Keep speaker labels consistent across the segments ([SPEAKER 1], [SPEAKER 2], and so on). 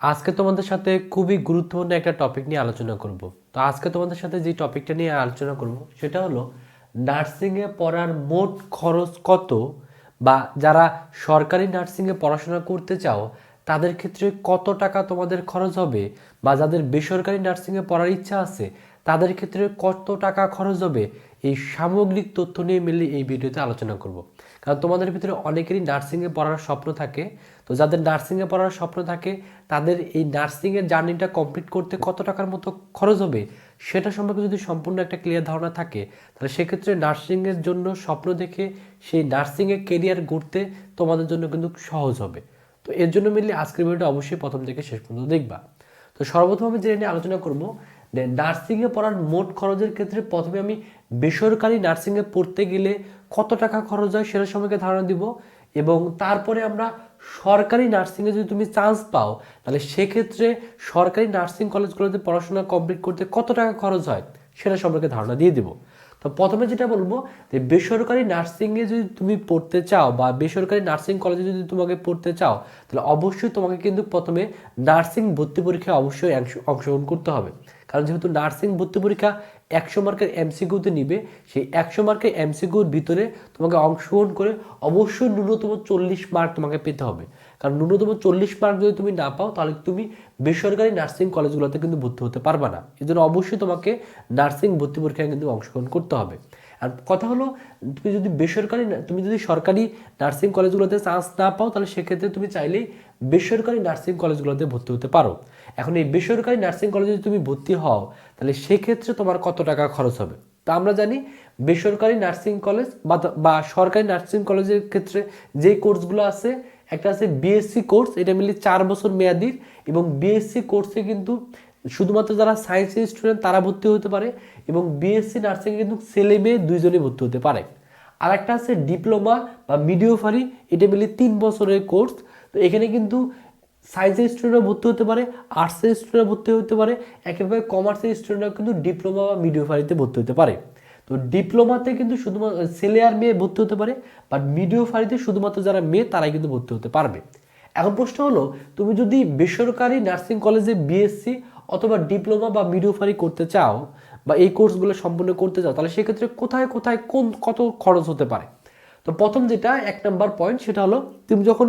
[SPEAKER 1] আজকে তোমাদের সাথে খুবই গুরুত্বপূর্ণ একটা টপিক নিয়ে আলোচনা করব। তো আজকে তোমাদের সাথে যে টপিকটা নিয়ে আলোচনা করব, সেটা হলো নার্সিংয়ে পড়ার মোট খরচ কত? বা যারা সরকারি নার্সিংয়ে পড়াশোনা করতে চাও তাদের ক্ষেত্রে কত টাকা তোমাদের খরচ হবে বা যাদের বেসরকারি নার্সিংয়ে পড়ার ইচ্ছা আছে, তাদের ক্ষেত্রে কত টাকা খরচ হবে, এই সামগ্রিক তথ্য নিয়ে মিলে এই ভিডিওতে আলোচনা করব। কারণ তোমাদের ভিতরে অনেকেরই নার্সিংয়ে পড়ার স্বপ্ন থাকে। তো যাদের নার্সিংয়ে পড়ার স্বপ্ন থাকে, তাদের এই নার্সিংয়ের জার্নিটা কমপ্লিট করতে কত টাকার মতো খরচ হবে, সেটা সম্পর্কে যদি সম্পূর্ণ একটা ক্লিয়ার ধারণা থাকে, তাহলে সেক্ষেত্রে নার্সিংয়ের জন্য স্বপ্ন দেখে সেই নার্সিংয়ে কেরিয়ার গড়তে তোমাদের জন্য কিন্তু সহজ হবে। তো এর জন্য মিলে আজকের ভিডিওটা অবশ্যই প্রথম থেকে শেষ পর্যন্ত দেখবা। তো সর্বপ্রথম আমি জেনে নিয়ে আলোচনা করব নার্সিংয়ে পড়ার মোট খরচের ক্ষেত্রে প্রথমে আমি বেসরকারি নার্সিংয়ে পড়তে গেলে কত টাকা খরচ হয় সেটা সম্পর্কে ধারণা দিব এবং তারপরে আমরা সরকারি নার্সিংয়ে যদি তুমি চান্স পাও, তাহলে সেক্ষেত্রে সরকারি নার্সিং কলেজগুলোতে পড়াশোনা কমপ্লিট করতে কত টাকা খরচ হয় সেটা সম্পর্কে ধারণা দিয়ে দিব। তো প্রথমে যেটা বলব যে বেসরকারি নার্সিংয়ে যদি তুমি পড়তে চাও বা বেসরকারি নার্সিং কলেজে যদি তোমাকে পড়তে চাও, তাহলে অবশ্যই তোমাকে কিন্তু প্রথমে নার্সিং ভর্তি পরীক্ষায় অবশ্যই অংশগ্রহণ করতে হবে। কারণ যেহেতু নার্সিং ভর্তি পরীক্ষা একশো মার্কের এমসিকিউতে নিবে, সেই একশো মার্কের এমসিকিউর ভিতরে তোমাকে অংশগ্রহণ করে অবশ্যই ন্যূনতম চল্লিশ মার্ক তোমাকে পেতে হবে। কারণ ন্যূনতম চল্লিশ মার্ক যদি তুমি না পাও, তাহলে তুমি বেসরকারি নার্সিং কলেজগুলোতে কিন্তু ভর্তি হতে পারবে না। এই জন্য অবশ্যই তোমাকে নার্সিং ভর্তি পরীক্ষায় কিন্তু অংশগ্রহণ করতে হবে। আর কথা হলো, তুমি যদি বেসরকারি তুমি যদি সরকারি নার্সিং কলেজগুলোতে চান্স না পাও, তাহলে সেক্ষেত্রে তুমি চাইলেই বেসরকারি নার্সিং কলেজগুলোতে ভর্তি হতে পারো। এখন এই বেসরকারি নার্সিং কলেজে যদি তুমি ভর্তি হও, তাহলে সেক্ষেত্রে তোমার কত টাকা খরচ হবে? তা আমরা জানি, বেসরকারি নার্সিং কলেজ বা সরকারি নার্সিং কলেজের ক্ষেত্রে যে কোর্সগুলো আছে একটা আছে বিএসসি কোর্স এটা মিলে চার বছর মেয়াদির এবং বিএসসি কোর্সে কিন্তু শুধুমাত্র যারা সায়েন্সের স্টুডেন্ট তারা ভর্তি হতে পারে এবং বিএসসি নার্সিংয়ে কিন্তু ছেলে মেয়ে দুইজনই ভর্তি হতে পারে। আর একটা আছে ডিপ্লোমা বা মিডিওফারি এটা মিলে তিন বছরের কোর্স তো এখানে কিন্তু সায়েন্সের স্টুডেন্টরা ভর্তি হতে পারে আর্টসের স্টুডেন্টরা ভর্তি হতে পারে, একেবারে কমার্সের স্টুডেন্টরা কিন্তু ডিপ্লোমা বা মিডিওফারিতে ভর্তি হতে পারে। তো ডিপ্লোমাতে কিন্তু শুধুমাত্র ছেলে আর মেয়ে ভর্তি হতে পারে বাট মিডিও ফারিতে শুধুমাত্র যারা মেয়ে, তারাই কিন্তু ভর্তি হতে পারবে। এখন প্রশ্ন হলো, তুমি যদি বেসরকারি নার্সিং কলেজে বিএসসি অথবা ডিপ্লোমা বা মিডিও ফারি করতে চাও বা এই কোর্সগুলো সম্পূর্ণ করতে চাও, তাহলে সেক্ষেত্রে কোথায় কোথায়, কোন, কত খরচ হতে পারে? তো প্রথম যেটা, এক নাম্বার পয়েন্ট সেটা হলো, তুমি যখন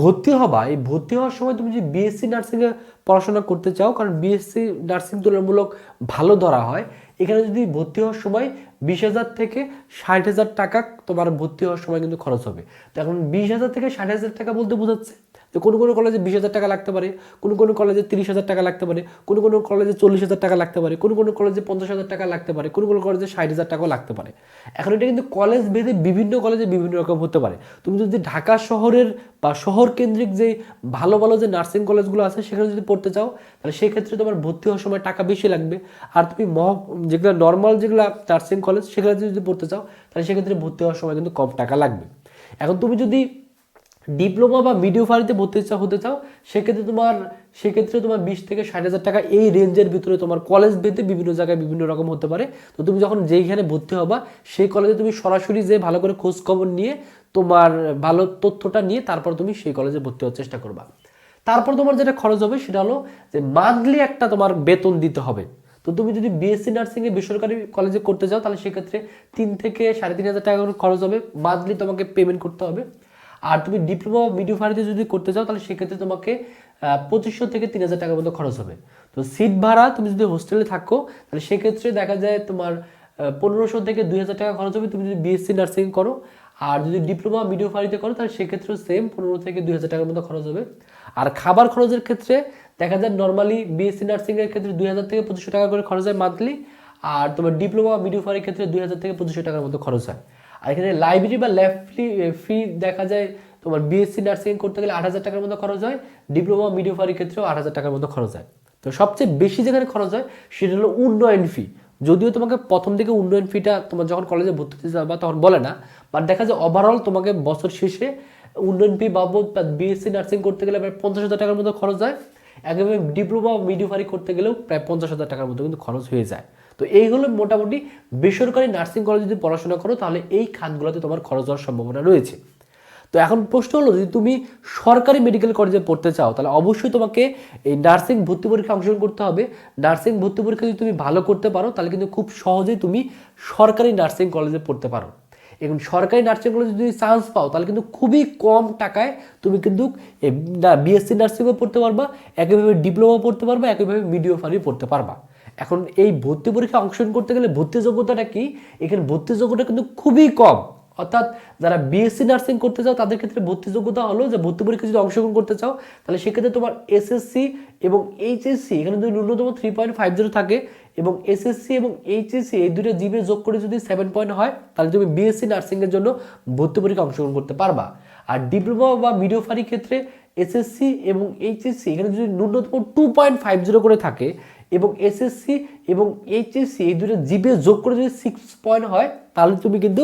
[SPEAKER 1] ভর্তি হবা, এই ভর্তি হওয়ার সময় তুমি যদি বিএসসি নার্সিংয়ে পড়াশোনা করতে চাও, কারণ বিএসসি নার্সিং তুলনামূলক ভালো ধরা হয়, এখানে যদি ভর্তি হওয়ার সময় বিশ হাজার থেকে ষাট হাজার টাকা তোমার ভর্তি হওয়ার সময় কিন্তু খরচ হবে। তো এখন বিশ হাজার থেকে ষাট হাজার টাকা বলতে বোঝাচ্ছে যে কোনো কোনো কলেজে বিশ হাজার টাকা লাগতে পারে, কোনো কোনো কলেজে তিরিশ হাজার টাকা লাগতে পারে, কোনো কোনো কলেজে চল্লিশ হাজার টাকা লাগতে পারে, কোনো কোনো কলেজে পঞ্চাশ হাজার টাকা লাগতে পারে, কোনো কোনো কলেজে ষাট হাজার টাকাও লাগতে পারে। এখন এটা কিন্তু কলেজ ভেদে বিভিন্ন কলেজে বিভিন্ন রকম হতে পারে। তুমি যদি ঢাকা শহরের বা শহর কেন্দ্রিক যে ভালো ভালো যে নার্সিং কলেজগুলো আছে, সেখানে যদি পড়তে চাও, তাহলে সেক্ষেত্রে তোমার ভর্তি হওয়ার সময় টাকা বেশি লাগবে। আর তুমি মহ যেগুলো নর্মাল যেগুলো নার্সিং কলেজ সেখানে যদি পড়তে চাও, তাহলে সেক্ষেত্রে ভর্তি হওয়ার সময় কিন্তু কম টাকা লাগবে। এখন তুমি যদি ডিপ্লোমা বা মিডিও ফারিতে ভর্তি চা হতে চাও, সেক্ষেত্রে তোমার সেক্ষেত্রে তোমার বিশ থেকে ষাট হাজার টাকা এই রেঞ্জের ভিতরে তোমার কলেজ ভেদে বিভিন্ন জায়গায় বিভিন্ন রকম হতে পারে। তো তুমি যখন যেইখানে ভর্তি হবা, সেই কলেজে তুমি সরাসরি যে ভালো করে খোঁজ খবর নিয়ে তোমার ভালো তথ্যটা নিয়ে তারপর তুমি সেই কলেজে ভর্তি হওয়ার চেষ্টা করবা। তারপর তোমার যেটা খরচ হবে সেটা হলো যে মান্থলি একটা তোমার বেতন দিতে হবে। তো তুমি যদি বিএসসি নার্সিংয়ে বেসরকারি কলেজে করতে চাও, তাহলে সেক্ষেত্রে তিন থেকে সাড়ে তিন হাজার টাকা খরচ হবে। মান্থলি তোমাকে পেমেন্ট করতে হবে। আর তুমি ডিপ্লোমা মিডিওফারিতে যদি করতে চাও, তাহলে সেক্ষেত্রে তোমাকে পঁচিশশো থেকে তিন হাজার টাকার মতো খরচ হবে। তো সিট ভাড়া, তুমি যদি হোস্টেলে থাকো, তাহলে সেক্ষেত্রে দেখা যায় তোমার পনেরোশো থেকে দুই হাজার টাকা খরচ হবে। তুমি যদি বিএসসি নার্সিং করো, আর যদি ডিপ্লোমা মিডিওফারিতে করো, তাহলে সেক্ষেত্রেও সেম পনেরো থেকে দুই হাজার টাকার মতো খরচ হবে। আর খাবার খরচের ক্ষেত্রে দেখা যায় নর্মালি বিএসসি নার্সিংয়ের ক্ষেত্রে দুই হাজার থেকে পঁচিশশো টাকা করে খরচ হয় মান্থলি আর তোমার ডিপ্লোমা মিডিওফারির ক্ষেত্রে দুই হাজার থেকে পঁচিশশো টাকার মতো খরচ হয়। আর এখানে লাইব্রেরি বা ল্যাব ফি ফি দেখা যায়, তোমার বিএসসি নার্সিং করতে গেলে আট হাজার টাকার মতো খরচ হয় ডিপ্লোমা মিডিওফারির ক্ষেত্রেও আট হাজার টাকার মতো খরচ হয়। তো সবচেয়ে বেশি যেখানে খরচ হয়, সেটা হলো উন্নয়ন ফি যদিও তোমাকে প্রথম থেকে উন্নয়ন ফিটা তোমার যখন কলেজে ভর্তি হতে যাবা তখন বলে না বাট দেখা যায় ওভারঅল তোমাকে বছর শেষে উন্নয়ন ফি বাবদ বা বিএসসি নার্সিং করতে গেলে প্রায় পঞ্চাশ হাজার টাকার মতো খরচ হয়। একেবারে ডিপ্লোমা মিডিওফারি করতে গেলেও প্রায় পঞ্চাশ হাজার টাকার মতো কিন্তু খরচ হয়ে যায়। তো এই হলো মোটামুটি বেসরকারি নার্সিং কলেজে যদি পড়াশোনা করো, তাহলে এই খাতগুলোতে তোমার খরচ হওয়ার সম্ভাবনা রয়েছে। তো এখন প্রশ্ন হলো, যদি তুমি সরকারি মেডিকেল কলেজে পড়তে চাও, তাহলে অবশ্যই তোমাকে এই নার্সিং ভর্তি পরীক্ষা অংশগ্রহণ করতে হবে। নার্সিং ভর্তি পরীক্ষা যদি তুমি ভালো করতে পারো, তাহলে কিন্তু খুব সহজেই তুমি সরকারি নার্সিং কলেজে পড়তে পারো। এবং সরকারি নার্সিং কলেজে যদি চান্স পাও, তাহলে কিন্তু খুবই কম টাকায় তুমি কিন্তু বিএসসি নার্সিংও পড়তে পারবা, একইভাবে ডিপ্লোমা পড়তে পারবা, একইভাবে মিডিওফারি পড়তে পারবা। এখন এই ভর্তি পরীক্ষা অংশগ্রহণ করতে গেলে ভর্তি যোগ্যতাটা কি? এখানে ভর্তি যোগ্যতা কিন্তু খুবই কম। অর্থাৎ যারা বিএসসি নার্সিং করতে চাও, তাদের ক্ষেত্রে ভর্তি যোগ্যতা হলো যে ভর্তি পরীক্ষা যদি অংশগ্রহণ করতে চাও, তাহলে সেক্ষেত্রে তোমার এসএসসি এবং এইচএসসি এখানে যদি ন্যূনতম থ্রি পয়েন্ট ফাইভ জিরো থাকে এবং এসএসসি এবং এইচএসসি এই দুটো জিবে যোগ করে যদি সেভেন পয়েন্ট হয়, তাহলে তুমি বিএসসি নার্সিংয়ের জন্য ভর্তি পরীক্ষা অংশগ্রহণ করতে পারবা। আর ডিপ্লোমা বা মিডিওফারি ক্ষেত্রে এসএসসি এবং এইচএসসি এখানে যদি ন্যূনতম টু পয়েন্ট ফাইভ জিরো করে থাকে এবং এসএসসি এবং এইচএসসি এই দুটো জিপে যোগ করে যদি সিক্স পয়েন্ট হয়, তাহলে তুমি কিন্তু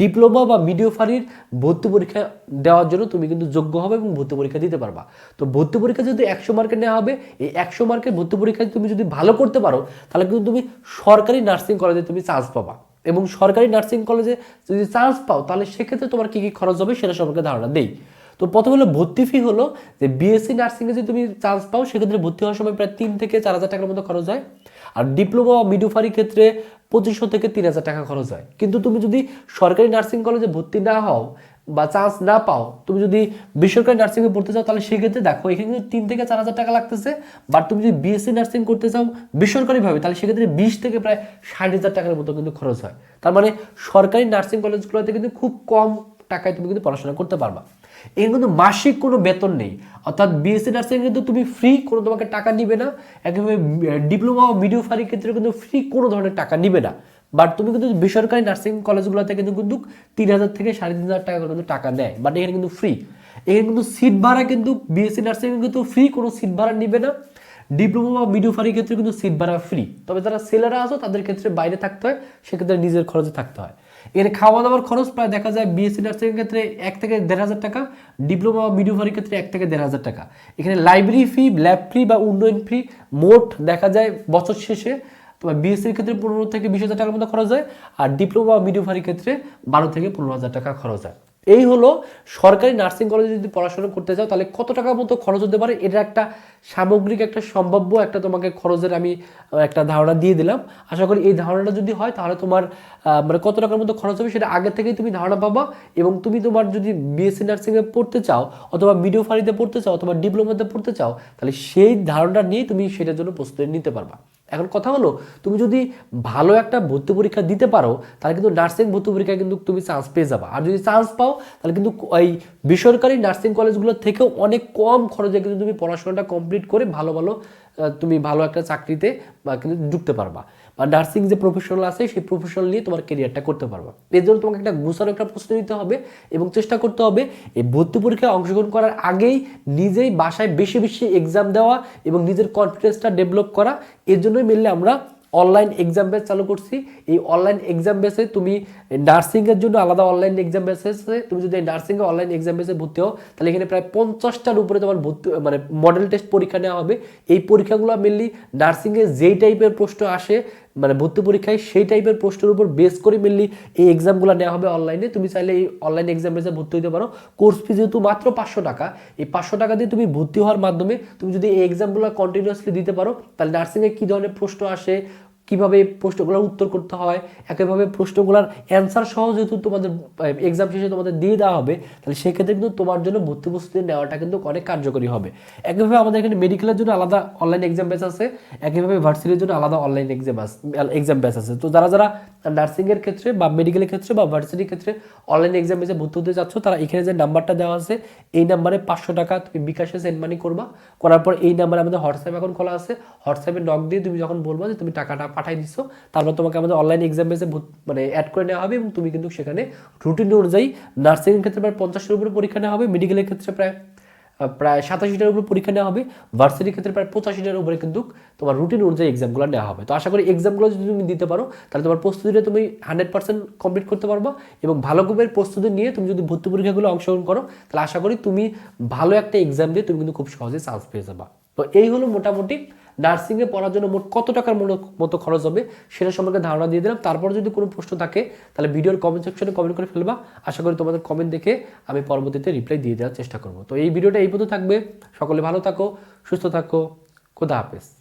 [SPEAKER 1] ডিপ্লোমা বা মিডিওফারির ভর্তি পরীক্ষা দেওয়ার জন্য তুমি কিন্তু যোগ্য হবে এবং ভর্তি পরীক্ষা দিতে পারবা। তো ভর্তি পরীক্ষা যদি একশো মার্কের নেওয়া হবে, এই একশো মার্কের ভর্তি পরীক্ষায় তুমি যদি ভালো করতে পারো, তাহলে কিন্তু তুমি সরকারি নার্সিং কলেজে তুমি চান্স পাবা। এবং সরকারি নার্সিং কলেজে যদি চান্স পাও, তাহলে সেক্ষেত্রে তোমার কী কী খরচ হবে সেটা সম্পর্কে ধারণা দেই। তো প্রথম হলো ভর্তি ফি হলো যে বিএসসি নার্সিংয়ে যদি তুমি চান্স পাও, সেক্ষেত্রে ভর্তি হওয়ার সময় প্রায় তিন থেকে চার হাজার টাকার মতো খরচ হয়। আর ডিপ্লোমা বা মিডুফারি ক্ষেত্রে পঁচিশশো থেকে তিন হাজার টাকা খরচ হয়। কিন্তু তুমি যদি সরকারি নার্সিং কলেজে ভর্তি না হও বা চান্স না পাও, তুমি যদি বেসরকারি নার্সিংয়ে পড়তে চাও, তাহলে সেক্ষেত্রে দেখো, এখানে কিন্তু তিন থেকে চার হাজার টাকা লাগতেছে। বাট তুমি যদি বিএসসি নার্সিং করতে চাও বেসরকারিভাবে, তাহলে সেক্ষেত্রে বিশ থেকে প্রায় ষাট হাজার টাকার মতো কিন্তু খরচ হয়। তার মানে সরকারি নার্সিং কলেজগুলোতে কিন্তু খুব কম টাকায় তুমি কিন্তু পড়াশোনা করতে পারবা। এখানে কিন্তু মাসিক কোনো বেতন নেই। অর্থাৎ বিএসসি নার্সিং কিন্তু তুমি ফ্রি কোনো তোমাকে টাকা নিবে না। একেবারে ডিপ্লোমা ও মিডিওফারির ক্ষেত্রে কিন্তু ফ্রি কোনো ধরনের টাকা নিবে না। বাট তুমি কিন্তু বেসরকারি নার্সিং কলেজগুলোতে কিন্তু কিন্তু তিন হাজার থেকে সাড়ে তিন হাজার টাকা কিন্তু টাকা নেয়। বাট এখানে কিন্তু ফ্রি এখানে কিন্তু সিট ভাড়া কিন্তু বিএসসি নার্সিং কিন্তু ফ্রি কোনো সিট ভাড়া নিবে না। ডিপ্লোমা বা মিডিওফারির ক্ষেত্রে কিন্তু সিট ভাড়া ফ্রি তবে যারা সেলাররা আসো তাদের ক্ষেত্রে বাইরে থাকতে হয়। সেক্ষেত্রে নিজের খরচে থাকতে হয়। এখানে খাওয়া দাওয়ার খরচ প্রায় দেখা যায় বিএসসি নার্সিং ক্ষেত্রে এক থেকে দেড় হাজার টাকা ডিপ্লোমা বা মিডিওফারির ক্ষেত্রে এক থেকে দেড় হাজার টাকা। এখানে লাইব্রেরি ফি ল্যাব ফি বা উন্নয়ন ফি মোট দেখা যায় বছর শেষে তোমার বিএসসির ক্ষেত্রে পনেরো থেকে বিশ হাজার টাকার মতো খরচ হয়, আর ডিপ্লোমা বা মিডিওফারির ক্ষেত্রে বারো থেকে পনেরো হাজার টাকা খরচ হয়। এই হলো সরকারি নার্সিং কলেজে যদি পড়াশোনা করতে চাও, তাহলে কত টাকার মতো খরচ হতে পারে? এটা একটা সামগ্রিক, একটা সম্ভাব্য একটা তোমাকে খরচের আমি একটা ধারণা দিয়ে দিলাম। আশা করি এই ধারণাটা যদি হয়, তাহলে তোমার মানে কত টাকার মতো খরচ হবে সেটা আগে থেকেই তুমি ধারণা পাবা এবং তুমি তোমার যদি বিএসসি নার্সিংয়ে পড়তে চাও অথবা মিডিও ফারিতে পড়তে চাও অথবা ডিপ্লোমাতে পড়তে চাও, তাহলে সেই ধারণাটা নিয়ে তুমি সেটার জন্য প্রস্তুতি নিতে পারবা। এখন কথা হলো, তুমি যদি ভালো একটা ভর্তি পরীক্ষা দিতে পারো, তাহলে কিন্তু নার্সিং ভর্তি পরীক্ষায় কিন্তু তুমি চান্স পেয়ে যাবা। আর যদি চান্স পাও, তাহলে কিন্তু এই বেসরকারি নার্সিং কলেজগুলো থেকেও অনেক কম খরচে কিন্তু তুমি পড়াশোনাটা কমপ্লিট করে ভালো ভালো তুমি ভালো একটা চাকরিতে কিন্তু ঢুকতে পারবা। বা নার্সিং যে প্রফেশনাল আছে, সেই প্রফেশনাল নিয়ে তোমার কেরিয়ারটা করতে পারবা। এর জন্য তোমাকে একটা গুছানো একটা প্রশ্ন নিতে হবে এবং চেষ্টা করতে হবে এই ভর্তি পরীক্ষায় অংশগ্রহণ করার আগেই নিজেই বাসায় বেশি বেশি এক্সাম দেওয়া এবং নিজের কনফিডেন্সটা ডেভেলপ করা। এর জন্যই মিললে আমরা অনলাইন এক্সাম বেস চালু করছি। এই অনলাইন এক্সাম বেসে তুমি নার্সিংয়ের জন্য আলাদা অনলাইন এক্সাম বেস আছে। তুমি যদি নার্সিংয়ে অনলাইন এক্সাম বেসে ভর্তি হও, তাহলে এখানে প্রায় পঞ্চাশটার উপরে তোমার ভর্তি মানে মডেল টেস্ট পরীক্ষা নেওয়া হবে। এই পরীক্ষাগুলো মেনলি নার্সিংয়ে যেই টাইপের প্রশ্ন আসে মানে ভর্তি পরীক্ষায় সেই টাইপের প্রশ্নের উপর বেস করে মেনলি এই এক্সামগুলো নেওয়া হবে অনলাইনে তুমি চাইলে এই অনলাইন এক্সাম বেসে ভর্তি হতে পারো। কোর্স ফি যেহেতু মাত্র পাঁচশো টাকা, এই পাঁচশো টাকা দিয়ে তুমি ভর্তি হওয়ার মাধ্যমে তুমি যদি এই এক্সামগুলো কন্টিনিউয়াসলি দিতে পারো, তাহলে নার্সিংয়ে কী ধরনের প্রশ্ন আসে কীভাবে প্রশ্নগুলোর উত্তর করতে হয়, একইভাবে প্রশ্নগুলোর অ্যান্সার সহ যেহেতু তোমাদের এক্সাম শেষে তোমাদের দিয়ে দেওয়া হবে, তাহলে সেক্ষেত্রে কিন্তু তোমার জন্য ভর্তি প্রস্তুতি নেওয়াটা কিন্তু অনেক কার্যকরী হবে। একইভাবে আমাদের এখানে মেডিকেলের জন্য আলাদা অনলাইন এক্সাম ব্যাচ আছে, একইভাবে ভার্সিটির জন্য আলাদা অনলাইন এক্সাম এক্সাম ব্যাচ আছে। তো যারা যারা নার্সিংয়ের ক্ষেত্রে বা মেডিকেলের ক্ষেত্রে বা ভার্সিটির ক্ষেত্রে অনলাইন এক্সাম ব্যাচে ভর্তি হতে চাচ্ছ, তারা এখানে যে নাম্বারটা দেওয়া আছে, এই নাম্বারে পাঁচশো টাকা তুমি বিকাশে সেন্ড মানি করবা। করার পর এই নাম্বারে আমাদের হোয়াটসঅ্যাপ এখন খোলা আছে। হোয়াটসঅ্যাপে নক দিয়ে তুমি যখন বলব যে তুমি টাকাটা পাঠাই দিছো, তারপর তোমাকে আমাদের অনলাইন এক্সাম বেসে মানে অ্যাড করে নেওয়া হবে এবং তুমি কিন্তু সেখানে রুটিন অনুযায়ী নার্সিংয়ের ক্ষেত্রে প্রায় পঞ্চাশের উপরে পরীক্ষা নেওয়া হবে মেডিকেলের ক্ষেত্রে প্রায় প্রায় সাতাশিটার উপরে পরীক্ষা নেওয়া হবে ভার্সিটির ক্ষেত্রে প্রায় পঁচাশিটার উপরে কিন্তু তোমার রুটিন অনুযায়ী এক্সামগুলো নেওয়া হবে। তো আশা করি এক্সামগুলো যদি তুমি দিতে পারো, তাহলে তোমার প্রস্তুতিটা তুমি হান্ড্রেড পার্সেন্ট কমপ্লিট করতে পারবা এবং ভালো গ্রুপের প্রস্তুতি নিয়ে তুমি যদি ভর্তি পরীক্ষাগুলো অংশগ্রহণ করো, তাহলে আশা করি তুমি ভালো একটা এক্সাম দিয়ে তুমি কিন্তু খুব সহজে চান্স পেয়ে যাবা। তো এই হলো মোটামুটি নার্সিংয়ে পড়ার জন্য মোট কত টাকার মূল- মতো খরচ হবে সেটা সম্পর্কে ধারণা দিয়ে দিলাম। তারপর যদি কোনো প্রশ্ন থাকে, তাহলে ভিডিওর কমেন্ট সেকশনে কমেন্ট করে ফেলবা। আশা করি তোমাদের কমেন্ট দেখে আমি পরবর্তীতে রিপ্লাই দিয়ে দেওয়ার চেষ্টা করব। তো এই ভিডিওটা এই পর্যন্ত থাকবে। সকলে ভালো থাকো, সুস্থ থাকো। খোদা হাফেজ।